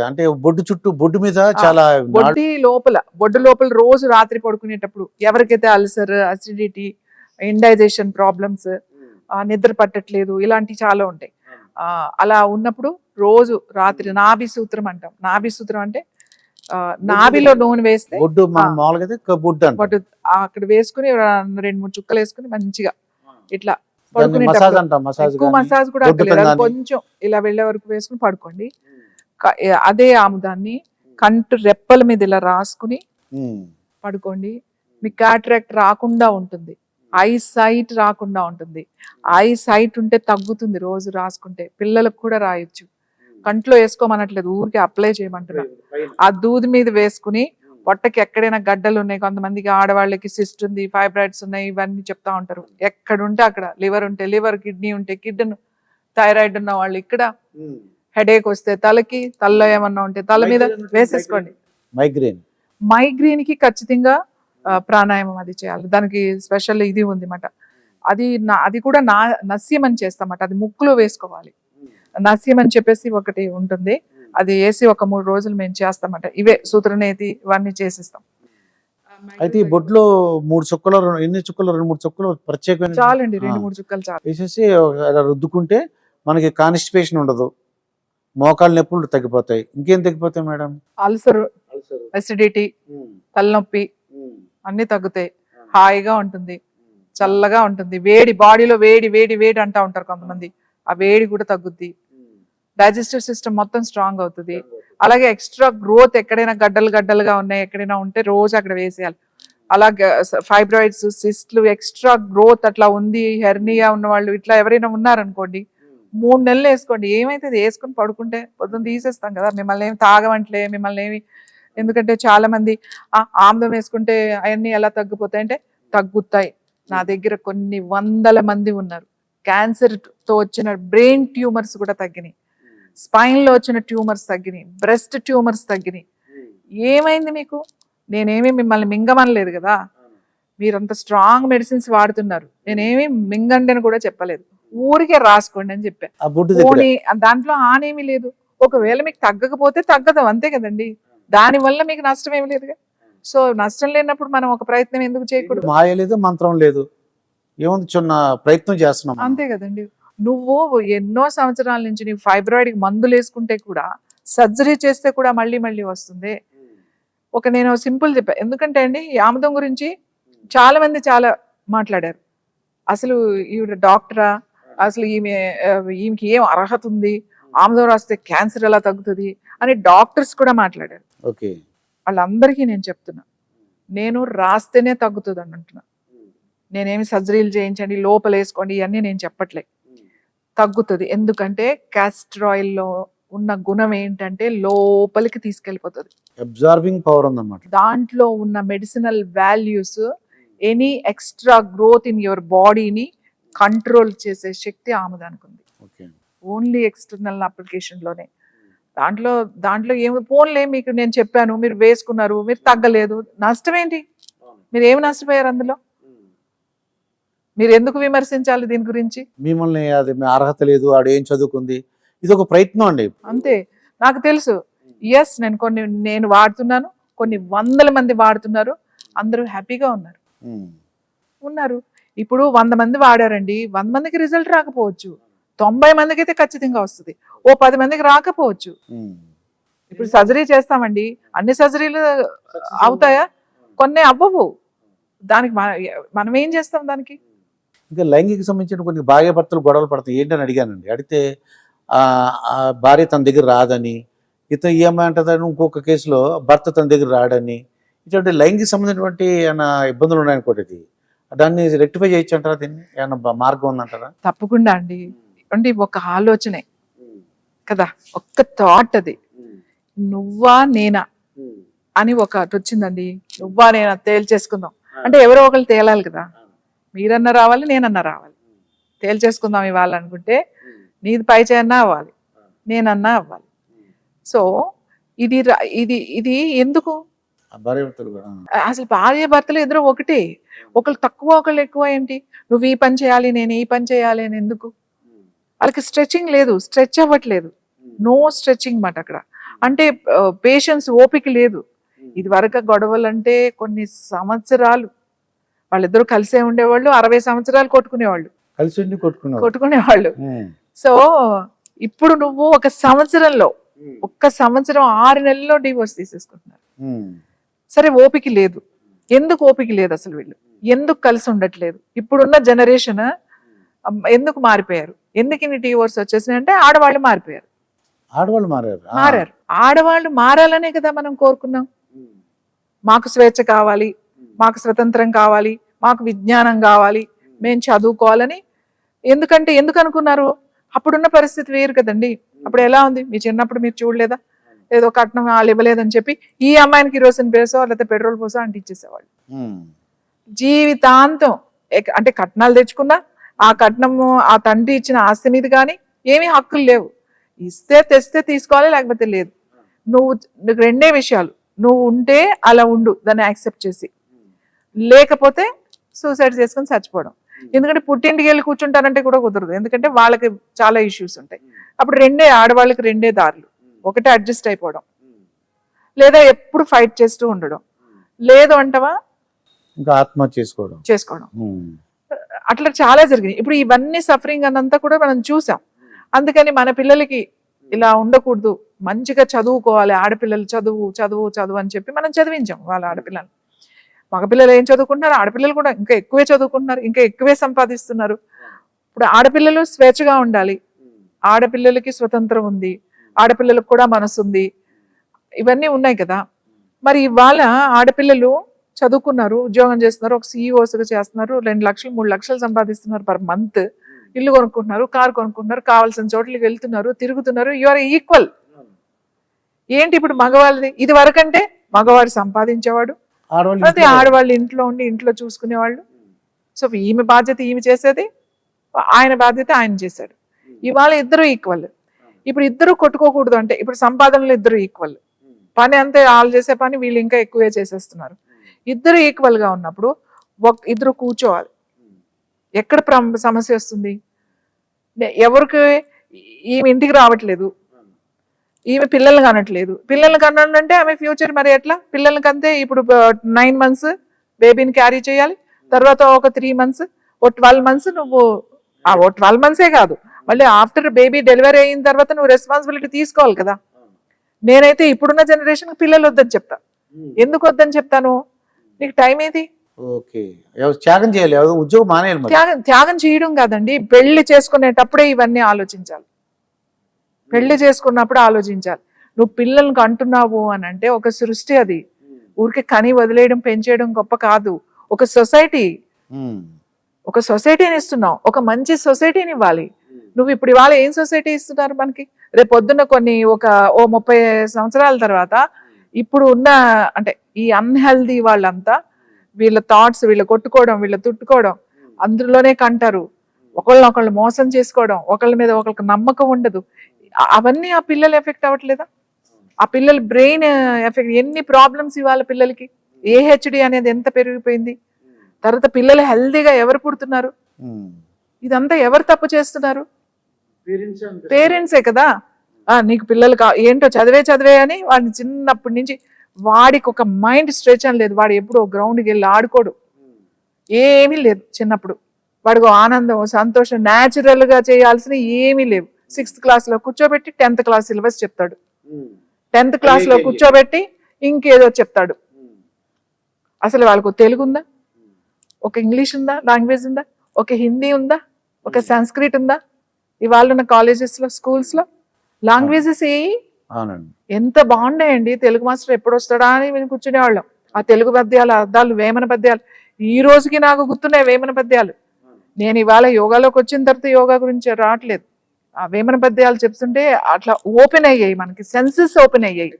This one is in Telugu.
అంటే బొడ్డు చుట్టూ బొడ్డు మీద చాలా బొడ్డి లోపల బొడ్డు లోపల రోజు రాత్రి పడుకునేటప్పుడు ఎవరికైతే అల్సర్ అసిడిటీ ఇండైజేషన్ ప్రాబ్లమ్స్ నిద్ర పట్టట్లేదు ఇలాంటివి చాలా ఉంటాయి. ఆ, అలా ఉన్నప్పుడు రోజు రాత్రి నాభి సూత్రం అంటాం. నాభి సూత్రం అంటే ఆ, నాభిలో నూనె వేస్తే బొడ్డు. మామూలుగా బొడ్డు అక్కడ వేసుకుని రెండు మూడు చుక్కలు వేసుకుని మంచిగా ఇట్లా దాన్ని మసాజ్ పడుకునేటప్పుడు అంటాం మసాజ్ ఎక్కువ మసాజ్ కూడా. కొంచెం ఇలా వెళ్ళే వరకు వేసుకుని పడుకోండి. ఏ- అదే ఆముదాన్ని కంటు రెప్పల మీద ఇలా రాసుకుని పడుకోండి. మీకు క్యాట్రాక్ట్ రాకుండా ఉంటుంది. ఐ సైట్ రాకుండా ఉంటుంది. ఐ సైట్ ఉంటే తగ్గుతుంది రోజు రాసుకుంటే. పిల్లలకు కూడా రాయొచ్చు. కంట్లో వేసుకోమనట్లేదు ఊరికి అప్లై చేయమంటున్నా. ఆ దూది మీద వేసుకుని పొట్టకి ఎక్కడైనా గడ్డలు ఉన్నాయి కొంతమందికి ఆడవాళ్ళకి సిస్ట్ ఉంది ఫైబ్రాయిడ్స్ ఉన్నాయి ఇవన్నీ చెప్తా ఉంటారు. ఎక్కడ ఉంటే అక్కడ. లివర్ ఉంటే లివర్ కిడ్నీ ఉంటే కిడ్నీ థైరాయిడ్ ఉన్న వాళ్ళు ఇక్కడ హెడేక్ వస్తే తలకి తలలో ఏమన్నా ఉంటే తల మీద వేసేసుకోండి. మైగ్రేన్ మైగ్రేన్కి ఖచ్చితంగా ప్రాణాయామం అది చేయాలి. దానికి స్పెషల్ ఇది ఉంది మాట అది నా- అది కూడా నా నస్యం అని చేస్తామట. అది ముక్కులో వేసుకోవాలి. నస్యం అని చెప్పేసి ఒకటి ఉంటుంది. అది వేసి ఒక మూడు రోజులు మేము చేస్తామట. ఇవే సూత్రనేతి ఇవన్నీ చేసిస్తాం. అయితే ఈ బొడ్లో మూడు చుక్కలు రెండు- ఎన్ని చుక్కలు రెండు మూడు చుక్కలు ప్రత్యేకమైన చాలండి రెండు. మూడు చుక్కలు చాలు. వేసేసి అలా రుద్దుకుంటే మనకి కాన్స్టిపేషన్ ఉండదు. మోకాళ్ళ నొప్పులు తగ్గిపోతాయి. ఇంకేం తగ్గిపోతాయి మేడం? అల్సర్ అసిడిటీ తలనొప్పి అన్ని తగ్గుతాయి. హాయిగా ఉంటుంది. చల్లగా ఉంటుంది. వేడి బాడీలో వేడి వేడి వేడి అంటా ఉంటారు కొంతమంది. ఆ వేడి కూడా తగ్గుద్ది. డైజెస్టివ్ సిస్టమ్ మొత్తం స్ట్రాంగ్ అవుతుంది. అలాగే ఎక్స్ట్రా గ్రోత్ ఎక్కడైనా గడ్డలు గడ్డలుగా ఉన్నాయి ఎక్కడైనా ఉంటే రోజు అక్కడ వేసేయాలి. అలాగే ఫైబ్రాయిడ్స్ సిస్ట్లు ఎక్స్ట్రా గ్రోత్ అట్లా ఉంది హెర్నియా ఉన్న వాళ్ళు ఇట్లా ఎవరైనా ఉన్నారనుకోండి మూడు నెలలు వేసుకోండి. ఏమైతే అది వేసుకొని పడుకుంటే పొద్దున్న తీసేస్తాం కదా. మిమ్మల్ని ఏమి తాగమంటలే మిమ్మల్ని ఏమి ఎందుకంటే చాలా మంది "ఆ, ఆమ్లం వేసుకుంటే అవన్నీ ఎలా తగ్గిపోతాయి అంటే తగ్గుతాయి. నా దగ్గర కొన్ని వందల మంది ఉన్నారు. క్యాన్సర్తో వచ్చిన బ్రెయిన్ ట్యూమర్స్ కూడా తగ్గినాయి. స్పైన్లో వచ్చిన ట్యూమర్స్ తగ్గినాయి. బ్రెస్ట్ ట్యూమర్స్ తగ్గినాయి. ఏమైంది మీకు? నేనేమి మిమ్మల్ని మింగమనలేదు కదా. మీరంత స్ట్రాంగ్ మెడిసిన్స్ వాడుతున్నారు. నేనేమి మింగండి అని కూడా చెప్పలేదు. ఊరికే రాసుకోండి అని చెప్పా. ఆ బొడ్డు దగ్గర. పోనీ దాంట్లో హానేమీ లేదు. ఒకవేళ మీకు తగ్గకపోతే తగ్గదు అంతే కదండి. దాని వల్ల మీకు నష్టం ఏమి లేదుగా. సో నష్టం లేనప్పుడు మనం ఒక ప్రయత్నం ఎందుకు చేయకూడదు? మాయ లేదు మంత్రం లేదు. ఏముంది చిన్న ప్రయత్నం చేస్తున్నాం. అంతే కదండి. నువ్వు ఎన్నో సంవత్సరాల నుంచి నీ ఫైబ్రాయిడ్ మందులు వేసుకుంటే కూడా సర్జరీ చేస్తే కూడా మళ్ళీ మళ్ళీ వస్తుంది. ఒక నేను సింపుల్ చెప్పా. ఎందుకంటే అండి ఈ ఆముదం గురించి చాలా మంది చాలా మాట్లాడారు. అసలు ఈవిడ డాక్టరా? అసలు ఈమె ఈమెకి ఏం అర్హత ఉంది? ఆముదం రాస్తే క్యాన్సర్ ఎలా తగ్గుతుంది? అని డాక్టర్స్ కూడా మాట్లాడారు. ఓకే. వాళ్ళందరికీ నేను చెప్తున్నా. నేను రాస్తేనే తగ్గుతుంది అని అంటున్నా. నేనేమి సర్జరీలు చేయించండి లోపల వేసుకోండి ఇవన్నీ నేను చెప్పట్లే. తగ్గుతుంది. ఎందుకంటే castor లో ఉన్న గుణం ఏంటంటే లోపలికి తీసుకెళ్ళిపోతుంది. అబ్జార్బింగ్ పవర్ ఉందన్నమాట. దాంట్లో ఉన్న medicinal values any extra growth in your బాడీని కంట్రోల్ చేసే శక్తి ఆమెదానికి ఉంది ఓకే. Only external అప్లికేషన్లోనే. దాంట్లో దాంట్లో ఏమి ఫోన్లే మీకు నేను చెప్పాను మీరు వేసుకున్నారు మీరు తగ్గలేదు. నష్టం ఏంటి మీరు ఏమి నష్టపోయారు అందులో? మీరు ఎందుకు విమర్శించాలి దీని గురించి? మిమ్మల్ని అది అర్హత లేదు ఆడు ఏం చదువుకుంది? ఇది ఒక ప్రయత్నం అండి అంతే. నాకు తెలుసు. ఎస్ నేను కొన్ని నేను వాడుతున్నాను. కొన్ని వందల మంది వాడుతున్నారు. అందరూ హ్యాపీగా ఉన్నారు. ఉన్నారు. ఇప్పుడు వంద మంది వాడారండి. వంద మందికి రిజల్ట్ రాకపోవచ్చు. తొంభై మందికి అయితే ఖచ్చితంగా వస్తుంది. ఓ పది మందికి రాకపోవచ్చు. ఇప్పుడు సర్జరీ చేస్తామండి. అన్ని సర్జరీలు అవుతాయా? కొన్ని అవ్వవు. దానికి మన- ఏం చేస్తాం దానికి? ఇంకా లైంగిక సంబంధించిన కొన్ని భార్య భర్తలు గొడవలు పడతాయి. ఏంటని అడిగానండి. అడిగితే భార్య తన దగ్గర రాదని ఇతను ఏమంటదని ఇంకొక కేసులో భర్త తన దగ్గర రాడని ఇటువంటి లైంగిక సంబంధించినటువంటి ఏమైనా ఇబ్బందులు ఉన్నాయనుకోండి ఇది. దాన్ని రెక్టిఫై చేయొచ్చు అంటారా దీన్ని? ఏమైనా బ- మార్గం ఉందంటారా? తప్పకుండా అండి. అంటే ఒక ఆలోచనే కదా ఒక్క థాట్ అది. నువ్వా నేనా అని ఒకటి వచ్చిందండి. నువ్వా నేనా తేల్చేసుకుందాం. అంటే ఎవరో ఒకరు తేలాలి కదా. మీరన్నా రావాలి నేనన్నా రావాలి. తేల్చేసుకుందాం ఇవాళ అనుకుంటే నీది పై చేయన్నా అవ్వాలి నేనన్నా అవ్వాలి. సో ఇది ఇది ఇది ఎందుకు? కూడా. అసలు భార్య భర్తలు ఇద్దరు ఒకటే. ఒకళ్ళు తక్కువ ఒకళ్ళు ఎక్కువ ఏంటి? నువ్వు ఈ పని చేయాలి నేను ఈ పని చేయాలి అని ఎందుకు? వాళ్ళకి స్ట్రెచింగ్ లేదు స్ట్రెచ్ అవ్వట్లేదు. నో స్ట్రెచింగ్ మాట అక్కడ. అంటే పేషెన్స్ ఓపిక లేదు. ఇది వరకు గొడవలు అంటే కొన్ని సంవత్సరాలు. వాళ్ళిద్దరూ కలిసే ఉండేవాళ్ళు అరవై సంవత్సరాలు కొట్టుకునేవాళ్ళు. కలిసి ఉండి కొట్టుకున్నారు కొట్టుకునేవాళ్ళు. సో ఇప్పుడు నువ్వు ఒక సంవత్సరంలో ఒక్క సంవత్సరం ఆరు నెలల్లో డివోర్స్ తీసేసుకుంటున్నారు. సరే ఓపిక లేదు. ఎందుకు ఓపిక లేదు అసలు వీళ్ళు? ఎందుకు కలిసి ఉండట్లేదు? ఇప్పుడున్న జనరేషన్ ఎందుకు మారిపోయారు? ఎందుకు ఇన్ని డివోర్స్ వచ్చేసినాయి అంటే ఆడవాళ్ళు మారిపోయారు. ఆడవాళ్ళు మారారు. మారారు. ఆడవాళ్ళు మారాలనే కదా మనం కోరుకున్నాం. మాకు స్వేచ్ఛ కావాలి. మాకు స్వతంత్రం కావాలి. మాకు విజ్ఞానం కావాలి. మేము చదువుకోవాలని ఎందుకంటే ఎందుకు అనుకున్నారు? అప్పుడున్న పరిస్థితి వేరు కదండి. అప్పుడు ఎలా ఉంది? మీ చిన్నప్పుడు మీరు చూడలేదా? ఏదో కట్నం వాళ్ళు ఇవ్వలేదని చెప్పి ఈ అమ్మాయికి కిరోసిన్ పేసో లేకపోతే పెట్రోల్ పోసో అంటించేసేవాళ్ళు ఉమ్. జీవితాంతం అంటే కట్నాలు తెచ్చుకున్నా ఆ కట్నము ఆ తండ్రి ఇచ్చిన ఆస్తి మీద కానీ ఏమీ హక్కులు లేవు. ఇస్తే తెస్తే తీసుకోవాలి లేకపోతే లేదు. నువ్వు నీకు రెండే విషయాలు. నువ్వు ఉంటే అలా ఉండు దాన్ని యాక్సెప్ట్ చేసి. లేకపోతే సూసైడ్ చేసుకొని చచ్చిపోవడం. ఎందుకంటే పుట్టింటికి వెళ్ళి కూర్చుంటారంటే కూడా కుదరదు. ఎందుకంటే వాళ్ళకి చాలా ఇష్యూస్ ఉంటాయి. అప్పుడు రెండే ఆడవాళ్ళకి రెండే దారులు. ఒకటే అడ్జస్ట్ అయిపోవడం. లేదా ఎప్పుడు ఫైట్ చేస్తూ ఉండడం. లేదు అంటవా? ఇంకా ఆత్మహత్య చేసుకోవడం. చేసుకోవడం. అట్లా చాలా జరిగినాయి ఇప్పుడు ఇవన్నీ సఫరింగ్ అన్నంతా కూడా మనం చూసాం. అందుకని మన పిల్లలకి ఇలా ఉండకూడదు. మంచిగా చదువుకోవాలి. ఆడపిల్లలు చదువు చదువు చదువు అని చెప్పి మనం చదివించాం వాళ్ళ ఆడపిల్లలు మగపిల్లలు ఏం చదువుకుంటున్నారు? ఆడపిల్లలు కూడా ఇంకా ఎక్కువే చదువుకుంటున్నారు. ఇంకా ఎక్కువే సంపాదిస్తున్నారు. ఇప్పుడు ఆడపిల్లలు స్వేచ్ఛగా ఉండాలి. ఆడపిల్లలకి స్వతంత్రం ఉంది. ఆడపిల్లలకు కూడా మనసు ఉంది ఇవన్నీ ఉన్నాయి కదా. మరి ఇవాళ ఆడపిల్లలు చదువుకున్నారు ఉద్యోగం చేస్తున్నారు ఒక సీఈఓస్గా చేస్తున్నారు రెండు లక్షలు మూడు లక్షలు సంపాదిస్తున్నారు పర్ మంత్ ఇల్లు కొనుక్కుంటున్నారు కార్ కొనుక్కుంటున్నారు కావాల్సిన చోట్లకి వెళ్తున్నారు తిరుగుతున్నారు యు ఆర్ ఈక్వల్ ఏంటి ఇప్పుడు మగవాళ్ళది? ఇది వరకంటే మగవాడు సంపాదించేవాడు. అదే ఆడవాళ్ళు ఇంట్లో ఉండి ఇంట్లో చూసుకునేవాళ్ళు. సో ఈమె బాధ్యత ఈమె చేసేది ఆయన బాధ్యత ఆయన చేశాడు. ఇవాళ ఇద్దరు ఈక్వల్ ఇప్పుడు ఇద్దరు కొట్టుకోకూడదు అంటే ఇప్పుడు సంపాదనలు ఇద్దరు ఈక్వల్ పని అంతే వాళ్ళు చేసే పని వీళ్ళు ఇంకా ఎక్కువే చేసేస్తున్నారు. ఇద్దరు ఈక్వల్గా ఉన్నప్పుడు ఒక ఇద్దరు కూర్చోవాలి. ఎక్కడ సమస్య వస్తుంది? ఎవరికి ఈమె ఇంటికి రావట్లేదు. ఈమె పిల్లలు కనట్లేదు. పిల్లలు కనాలంటే ఆమె ఫ్యూచర్ మరి ఎట్లా? పిల్లలకి అంతే ఇప్పుడు నైన్ మంత్స్ బేబీని క్యారీ చేయాలి. తర్వాత ఒక త్రీ మంత్స్ ఓ ట్వెల్వ్ మంత్స్ నువ్వు ఓ ట్వెల్వ్ మంత్సే కాదు. మళ్ళీ ఆఫ్టర్ బేబీ డెలివరీ అయిన తర్వాత నువ్వు రెస్పాన్సిబిలిటీ తీసుకోవాలి కదా. నేనైతే ఇప్పుడున్న జనరేషన్ పిల్లలు వద్దని చెప్తా. ఎందుకు వద్దని చెప్తాను? నీకు టైం ఏది? త్యాగం చేయాలి? ఉద్యోగం మానేయాలి త్యాగం త్యాగం చేయడం కాదండి. పెళ్ళి చేసుకునేటప్పుడే ఇవన్నీ ఆలోచించాలి. పెళ్ళి చేసుకున్నప్పుడు ఆలోచించాలి. నువ్వు పిల్లల్ని అంటున్నావు అని అంటే ఒక సృష్టి అది. ఊరికే కని వదిలేయడం పెంచేయడం గొప్ప కాదు. ఒక సొసైటీ. ఒక సొసైటీని ఇస్తున్నావు. ఒక మంచి సొసైటీని ఇవ్వాలి. నువ్వు ఇప్పుడు ఇవాళ ఏం సొసైటీ ఇస్తున్నారు మనకి? రేపు పొద్దున్న కొన్ని ఒక ఓ ముప్పై సంవత్సరాల తర్వాత ఇప్పుడు ఉన్న అంటే ఈ అన్హెల్దీ వాళ్ళంతా వీళ్ళ థాట్స్ వీళ్ళ కొట్టుకోవడం వీళ్ళ తుట్టుకోవడం అందులోనే కంటారు. ఒకళ్ళనొకళ్ళు మోసం చేసుకోవడం ఒకళ్ళ మీద ఒకళ్ళకి నమ్మకం ఉండదు. అవన్నీ ఆ పిల్లలు ఎఫెక్ట్ అవ్వట్లేదా? ఆ పిల్లల బ్రెయిన్ ఎఫెక్ట్ ఎన్ని ప్రాబ్లమ్స్ ఇవాళ పిల్లలకి? ఏహెచ్డి అనేది ఎంత పెరిగిపోయింది? తర్వాత పిల్లలు హెల్దీగా ఎవరు పుడుతున్నారు. ఇదంతా ఎవరు తప్పు చేస్తున్నారు? పేరెంట్సే కదా. ఆ నీకు పిల్లలు కా ఏంటో చదివే చదివే అని వాడిని చిన్నప్పటి నుంచి వాడికి ఒక మైండ్ స్ట్రెచ్ అని లేదు. వాడు ఎప్పుడు గ్రౌండ్కి వెళ్ళి ఆడుకోడు. ఏమీ లేదు చిన్నప్పుడు. వాడికి ఆనందం సంతోషం natural గా చేయాల్సిన ఏమీ లేవు. సిక్స్త్లో కూర్చోబెట్టి టెన్త్ క్లాస్ సిలబస్ చెప్తాడు. టెన్త్లో కూర్చోబెట్టి ఇంకేదో చెప్తాడు. అసలు వాళ్ళకు తెలుగు ఉందా? ఒక ఇంగ్లీష్ ఉందా? లాంగ్వేజ్ ఉందా? ఒక హిందీ ఉందా? ఒక సంస్కృత్ ఉందా? ఇవాళ ఉన్న colleges లో లాంగ్వేజెస్ ఏ ఎంత బాగున్నాయండి. తెలుగు మాస్టర్ ఎప్పుడు వస్తాడా అని మేము కూర్చునేవాళ్ళం. ఆ తెలుగు పద్యాలు అర్థాలు వేమన పద్యాలు. ఈ రోజుకి నాకు గుర్తున్నాయి వేమన పద్యాలు. నేను ఇవాళ యోగాలోకి వచ్చిన తర్వాత యోగా గురించి రావట్లేదు. ఆ వేమన పద్యాలు చెప్తుంటే అట్లా ఓపెన్ అయ్యాయి మనకి సెన్సెస్ ఓపెన్ అయ్యాయి.